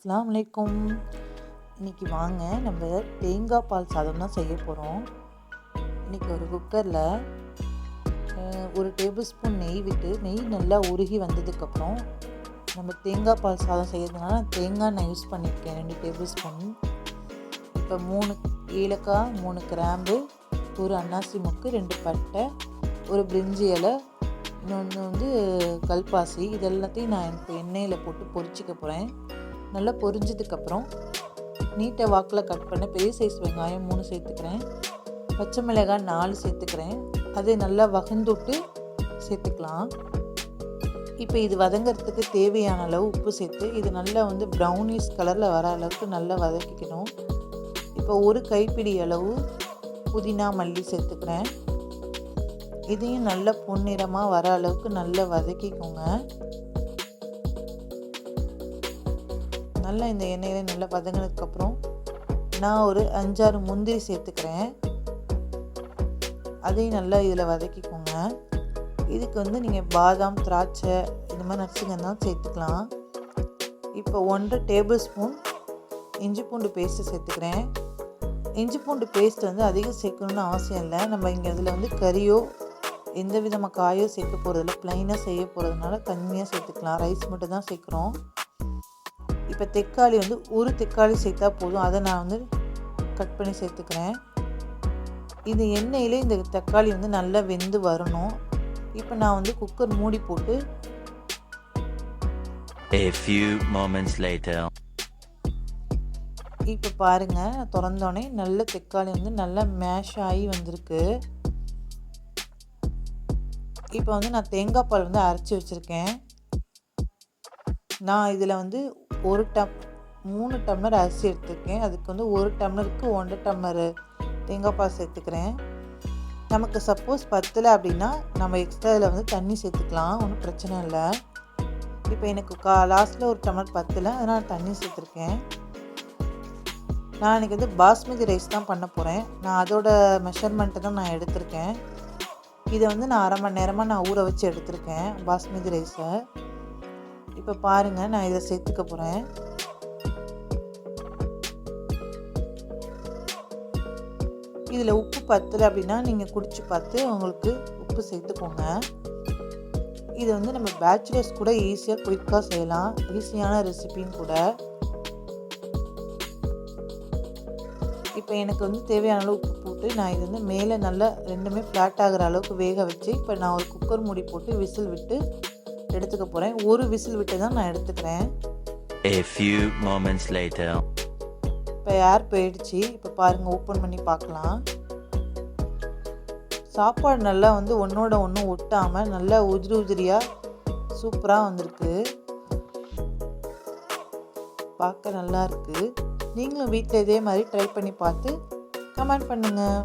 அலைக்கும் இன்னைக்கு வாங்க நம்ம தேங்காய் பால் சாதம் தான் செய்ய போகிறோம் இன்னைக்கு ஒரு குக்கரில் ஒரு டேபிள் ஸ்பூன் நெய் விட்டு நெய் நல்லா உருகி வந்ததுக்கப்புறம் நம்ம தேங்காய் பால் சாதம் செய்யறதுனால நான் தேங்காய் நான் யூஸ் பண்ணியிருக்கேன் ரெண்டு டேபிள் ஸ்பூன். இப்போ மூணு ஏலக்காய் மூணு கிராம்பு ஒரு அன்னாசி முக்கு ரெண்டு பட்டை ஒரு பிரிஞ்சி இலை இன்னொன்று வந்து கல்பாசி இது எல்லாத்தையும் நான் இப்போ எண்ணெயில் போட்டு பொரிச்சிக்க போகிறேன் நல்லா பொரிஞ்சதுக்கப்புறம் நீட்டை வாக்கில் கட் பண்ண பெரிய சைஸ் வெங்காயம் மூணு சேர்த்துக்கிறேன். பச்சை மிளகாய் நாலு சேர்த்துக்கிறேன். அதை நல்லா வகுந்துட்டு சேர்த்துக்கலாம். இப்போ இது வதங்கிறதுக்கு தேவையான அளவு உப்பு சேர்த்து இது நல்லா வந்து ப்ரௌனிஷ் கலரில் வர அளவுக்கு நல்லா வதக்கிக்கணும். இப்போ ஒரு கைப்பிடி அளவு புதினா மல்லி சேர்த்துக்கிறேன். இதையும் நல்லா பொன்னிறமாக வர அளவுக்கு நல்லா வதக்கிக்கோங்க. நல்லா இந்த எண்ணெயில் நல்லா வதங்கினதுக்கப்புறம் நான் ஒரு அஞ்சாறு முந்திரி சேர்த்துக்கிறேன். அதையும் நல்லா இதில் வதக்கிக்கோங்க. இதுக்கு வந்து நீங்கள் பாதாம் திராட்சை இந்த மாதிரி நட்ஸுங்க தான் சேர்த்துக்கலாம். இப்போ ஒன்றரை டேபிள் ஸ்பூன் இஞ்சி பூண்டு பேஸ்ட்டு சேர்த்துக்கிறேன். இஞ்சி பூண்டு பேஸ்ட் வந்து அதிகம் சேர்க்கணுன்னு அவசியம் இல்லை. நம்ம இங்கே இதில் வந்து கறியோ எந்த விதமாக காயோ சேர்க்க போகிறதில்ல ப்ளைனாக செய்ய போகிறதுனால கம்மியாக சேர்த்துக்கலாம். ரைஸ் மட்டும் தான் சேர்க்குறோம். இப்போ தக்காளி வந்து ஒரு தக்காளி சேர்த்தா போதும். அதை நான் வந்து கட் பண்ணி சேர்த்துக்கிறேன். இது எண்ணெயிலே இந்த தக்காளி வந்து நல்லா வெந்து வரணும். இப்போ நான் வந்து குக்கர் மூடி போட்டு A few moments later. இப்போ பாருங்கள் திறந்தோடனே நல்ல தக்காளி வந்து நல்லா மேஷ் ஆகி வந்திருக்கு. இப்போ வந்து நான் தேங்காய் பால் வந்து அரைச்சி வச்சுருக்கேன். நான் இதில் வந்து ஒரு டம் மூணு டம்ளர் அரிசி எடுத்துருக்கேன். அதுக்கு வந்து ஒரு டம்ளருக்கு ஒன்றரை டம்ளர் தேங்காய் பால் சேர்த்துக்கிறேன். நமக்கு சப்போஸ் பத்தலை அப்படின்னா நம்ம எக்ஸ்ட்ரா இதில் வந்து தண்ணி சேர்த்துக்கலாம். ஒன்றும் பிரச்சனை இல்லை. இப்போ எனக்கு கா லாஸ்ட்டில் ஒரு டம்ளர் பத்தலை. அதனால் தண்ணி சேர்த்துருக்கேன். நான் எனக்கு வந்து பாஸ்மதி ரைஸ் தான் பண்ண போகிறேன் நான் அதோட மெஷர்மெண்ட்டை தான் நான் எடுத்திருக்கேன். இதை வந்து நான் அரை மணி நேரமாக நான் ஊற வச்சு எடுத்திருக்கேன் பாஸ்மதி ரைஸை இப்போ பாருங்கள் நான் இதை சேர்த்துக்க போகிறேன் இதில் உப்பு பத்தலை அப்படின்னா நீங்கள் குடித்து பார்த்து உங்களுக்கு உப்பு சேர்த்துக்கோங்க. இது வந்து நம்ம பேச்சுலர்ஸ் கூட ஈஸியாக குயிக்காக செய்யலாம். ஈஸியான ரெசிபின்னு கூட. இப்போ எனக்கு வந்து தேவையான அளவு உப்பு போட்டு நான் இது வந்து மேலே நல்லா ரெண்டுமே ஃப்ளாட் ஆகிற அளவுக்கு வேக வச்சு இப்போ நான் ஒரு குக்கர் மூடி போட்டு விசில் விட்டு எடுத்துக்க போகிறேன் ஒரு விசில் விட்டு தான் நான் எடுத்துக்கிறேன். A few moments later. இப்போ ஏர் போயிடுச்சு. இப்போ பாருங்கள் ஓப்பன் பண்ணி பார்க்கலாம். சாப்பாடு நல்லா வந்து ஒன்றோட ஒன்று ஒட்டாமல் நல்லா உதிரி உதிரியாக சூப்பராக வந்திருக்கு. பார்க்க நல்லா இருக்குது நீங்களும் வீட்டில் இதே மாதிரி ட்ரை பண்ணி பார்த்து கமெண்ட் பண்ணுங்கள்